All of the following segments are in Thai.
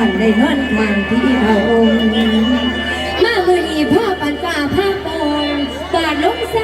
อนได้นอนทางที่เอาองมาเมื่อนี้พ่อปันป่าผ้าปองบาดลงไส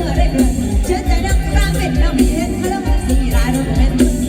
เธอได้เพื่อนเชื่อใจดังร่างเป็นเรามีเห็นพลังสีรายเราเป็น